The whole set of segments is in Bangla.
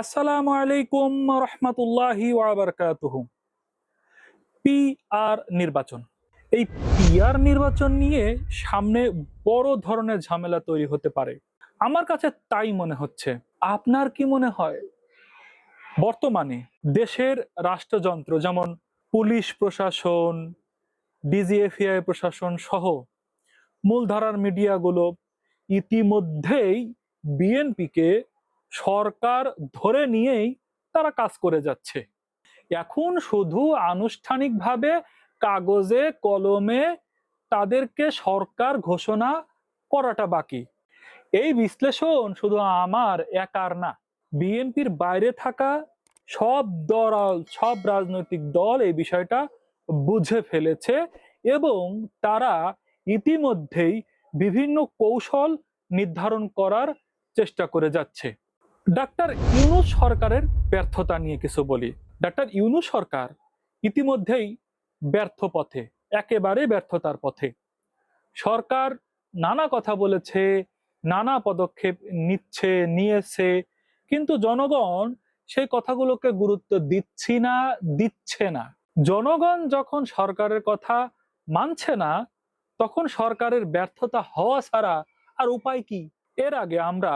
আসসালামু আলাইকুম রহমতুল্লাহি ওয়াবারকাতুহ পিআর নির্বাচন। এই পিআর নির্বাচন নিয়ে সামনে বড় ধরনের ঝামেলা তৈরি হতে পারে। আমার কাছে তাই মনে হচ্ছে। আপনার কি মনে হয়? বর্তমানে দেশের রাষ্ট্রযন্ত্র যেমন পুলিশ প্রশাসন ডিজিএফআই প্রশাসন সহ মূলধারার মিডিয়াগুলো ইতিমধ্যেই বিএনপিকে সরকার ধরে নিয়েই তারা কাজ করে যাচ্ছে। এখন শুধু আনুষ্ঠানিকভাবে কাগজে, কলমে তাদেরকে সরকার ঘোষণা করাটা বাকি। এই বিশ্লেষণ শুধু আমার একার না, বিএনপির বাইরে থাকা সব দল, সব রাজনৈতিক দল এই বিষয়টা বুঝে ফেলেছে এবং তারা ইতিমধ্যেই বিভিন্ন কৌশল নির্ধারণ করার চেষ্টা করে যাচ্ছে। ডাক্তার ইউনুস সরকারের ব্যর্থতা নিয়ে কিছু বলি। ডাক্তার ইউনুস সরকার ইতিমধ্যেই ব্যর্থ পথে, একেবারে ব্যর্থতার পথে। সরকার নানা কথা বলেছে, নানা পদক্ষেপ নিচ্ছে, নিয়েছে, কিন্তু জনগণ সেই কথাগুলোকে গুরুত্ব দিচ্ছি না, দিচ্ছে না। জনগণ যখন সরকারের কথা মানছে না, তখন সরকারের ব্যর্থতা হওয়া ছাড়া আর উপায় কি? এর আগে আমরা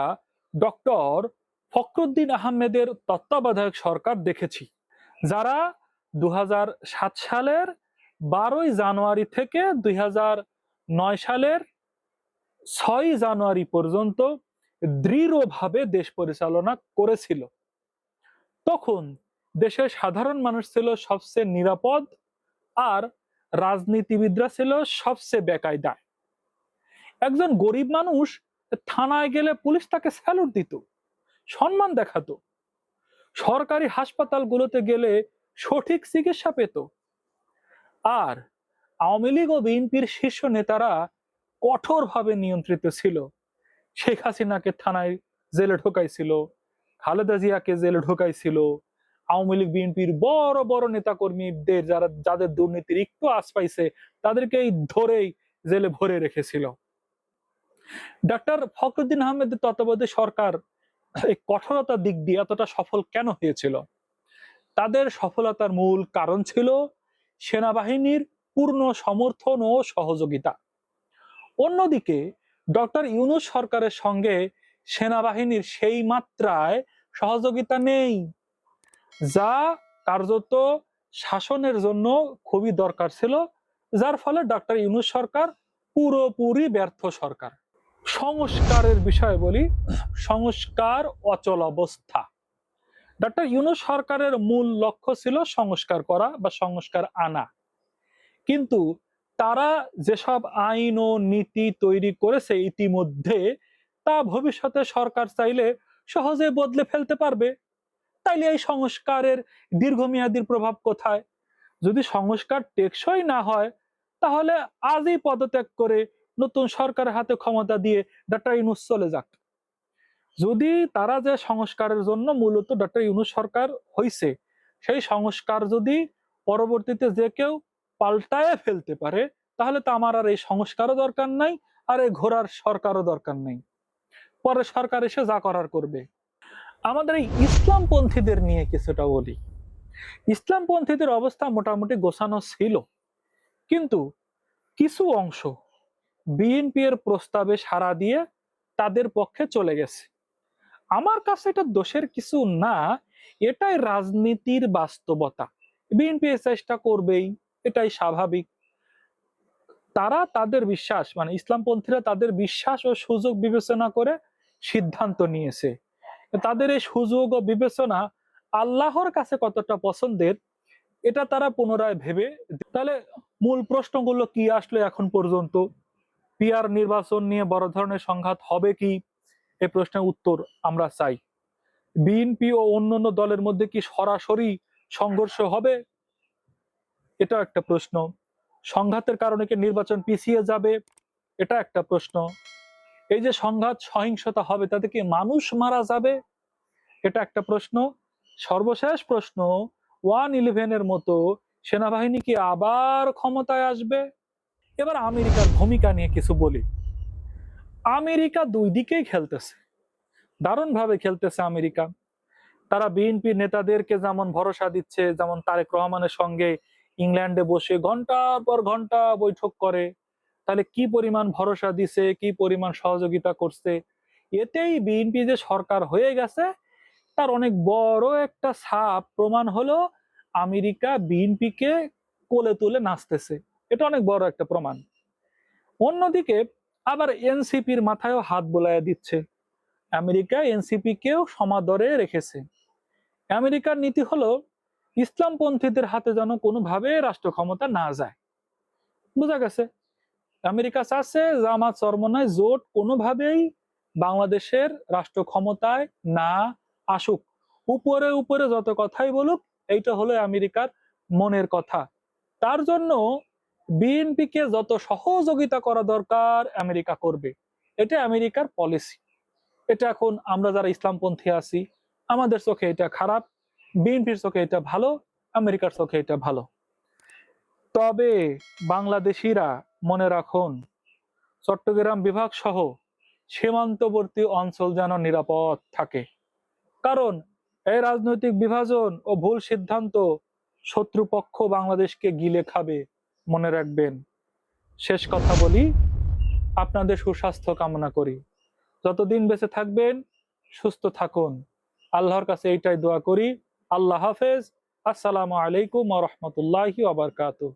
ডক্টর ফখরুদ্দিন আহমেদের তত্ত্বাবধায়ক সরকার দেখেছি, যারা দু হাজার সাত সালের বারোই জানুয়ারি থেকে দুই নয় সালের ছয় জানুয়ারি পর্যন্ত দৃঢ়ভাবে দেশ পরিচালনা করেছিল। তখন দেশের সাধারণ মানুষ ছিল সবচেয়ে নিরাপদ আর রাজনীতিবিদরা ছিল সবচেয়ে বেকায়দায়। একজন গরিব মানুষ থানায় গেলে পুলিশ তাকে স্যালুট দিত। সম্মান দেখাতো। সরকারি হাসপাতালগুলোতে গেলে সঠিক চিকিৎসা পেত। আর আওয়ামী লীগ ও বিএনপির শীর্ষ নেতারা কঠোরভাবে নিয়ন্ত্রিত ছিল। শেখ হাসিনাকে থানায় জেলে ঢোকাইছিল, খালেদা জিয়াকে জেলে ঢোকাইছিল। আওয়ামী লীগ, বিএনপির বড় বড় নেতাকর্মীদের যারা, যাদের দুর্নীতির একটু আশ পাইছে, তাদেরকেই ধরেই জেলে ভরে রেখেছিল। ডাক্তার ফখরুদ্দিন আহমেদের তত্ত্বাবধায়ক সরকার এই কঠোরতার দিক দিয়ে এতটা সফল কেন হয়েছিল? তাদের সফলতার মূল কারণ ছিল সেনাবাহিনীর পূর্ণ সমর্থন ও সহযোগিতা। অন্যদিকে, ডক্টর ইউনুস সরকারের সঙ্গে সেনাবাহিনীর সেই মাত্রায় সহযোগিতা নেই, যা কার্যত শাসনের জন্য খুবই দরকার ছিল, যার ফলে ডক্টর ইউনুস সরকার পুরোপুরি ব্যর্থ সরকার। সংস্কারের বিষয়ে বলি, সংস্কার অচল অবস্থা ডক্টর ইউনুস সরকারের মূল লক্ষ্য ছিল সংস্কার করা বা সংস্কার আনা। কিন্তু তারা যেসব আইন ও নীতি তৈরি করেছে ইতিমধ্যে, তা ভবিষ্যতে সরকার চাইলে সহজে বদলে ফেলতে পারবে। তাইলে এই সংস্কারের দীর্ঘমেয়াদীর প্রভাব কোথায়? যদি সংস্কার টেকসই না হয়, তাহলে আজই পদত্যাগ করে নতুন সরকারের হাতে ক্ষমতা দিয়ে ডক্টর ইউনুস চলে যাক। যদি তারা যে সংস্কারের জন্য মূলত ডক্টর ইউনুস সরকার হইছে, সেই সংস্কার যদি পরবর্তীতে যে কেউ পাল্টায় ফেলতে পারে, তাহলে তো আমার আর এই সংস্কারও দরকার নাই, আর এই ঘোরার সরকারও দরকার নেই। পরে সরকার এসে যা করার করবে। আমাদের এই ইসলামপন্থীদের নিয়ে কিছুটা বলি। ইসলামপন্থীদের অবস্থা মোটামুটি গোছানো ছিল, কিন্তু কিছু অংশ বিএনপি এর প্রস্তাবে সাড়া দিয়ে তাদের পক্ষে চলে গেছে। আমার কাছে এটা দোষের কিছু না, এটাই রাজনীতির বাস্তবতা। বিএনপি চেষ্টা করবেই, এটাই স্বাভাবিক। তারা তাদের বিশ্বাস মানে ইসলামপন্থীরা তাদের বিশ্বাস ও সুযোগ বিবেচনা করে সিদ্ধান্ত নিয়েছে। তাদের এই সুযোগ ও বিবেচনা আল্লাহর কাছে কতটা পছন্দের, এটা তারা পুনরায় ভেবে, তাহলে মূল প্রশ্নগুলো কি আসলো এখন পর্যন্ত? পিআর নির্বাচন নিয়ে বড় ধরনের সংঘাত হবে কি? এ প্রশ্নের উত্তর আমরা চাই। বিএনপি ও অন্যান্য দলের মধ্যে কি সরাসরি সংঘর্ষ হবে? এটা একটা প্রশ্ন। সংঘাতের কারণে কি নির্বাচন পিছিয়ে যাবে? এটা একটা প্রশ্ন। এই যে সংঘাত সহিংসতা হবে, তাতে কি মানুষ মারা যাবে? এটা একটা প্রশ্ন। সর্বশেষ প্রশ্ন, ওয়ান ইলেভেনের মতো সেনাবাহিনী কি আবার ক্ষমতায় আসবে? এবার আমেরিকার ভূমিকা নিয়ে কিছু বলি। আমেরিকা দুই দিকেই খেলতেছে। দারুণভাবে খেলতেছে আমেরিকা। তারা বিএনপি নেতাদেরকে যেমন ভরসা দিচ্ছে, যেমন তারেক রহমানের সঙ্গে ইংল্যান্ডে বসে ঘণ্টার পর ঘণ্টা বৈঠক করে, তাহলে কি পরিমাণ ভরসা দিছে, কি পরিমাণ সহযোগিতা করছে? এতেই বিএনপি যে সরকার হয়ে গেছে, তার অনেক বড় একটা ছাপ প্রমাণ হলো আমেরিকা বিএনপিকে কোলে তুলে নাচতেছে। এটা অনেক বড় একটা প্রমাণ। অন্যদিকে আবার এনসিপির মাথায়ও হাত বোলাইয়া দিচ্ছে। আমেরিকা এনসিপি কেও সমাদরে রেখেছে। আমেরিকার নীতি হলো, ইসলামপন্থীদের হাতে যেন কোনোভাবে রাষ্ট্র ক্ষমতা না যায়। বোঝা গেছে? আমেরিকা চাচ্ছে জামাত চরমনায় জোট কোনোভাবেই বাংলাদেশের রাষ্ট্র ক্ষমতায় না আসুক। উপরে উপরে যত কথাই বলুক, এইটা হলো আমেরিকার মনের কথা। তার জন্য বিএনপিকে যত সহযোগিতা করা দরকার আমেরিকা করবে, এটা আমেরিকার পলিসি এটা এখন আমরা যারা ইসলামপন্থী আছি, আমাদের চোখে এটা খারাপ বিএনপির চোখে এটা ভালো, আমেরিকার চোখে এটা ভালো। তবে বাংলাদেশিরা মনে রাখুন, চট্টগ্রাম বিভাগ সহ সীমান্তবর্তী অঞ্চল যেন নিরাপদ থাকে। কারণ এই রাজনৈতিক বিভাজন ও ভুল সিদ্ধান্ত শত্রুপক্ষ বাংলাদেশকে গিলে খাবে মনে রাখবেন। শেষ কথা বলি, আপনাদের সুস্বাস্থ্য কামনা করি। যতদিন বেঁচে থাকবেন, সুস্থ থাকুন। আল্লাহর কাছে এইটাই দোয়া করি। আল্লাহ হাফেজ। আসসালামু আলাইকুম রহমতুল্লাহি আবরকাতুহ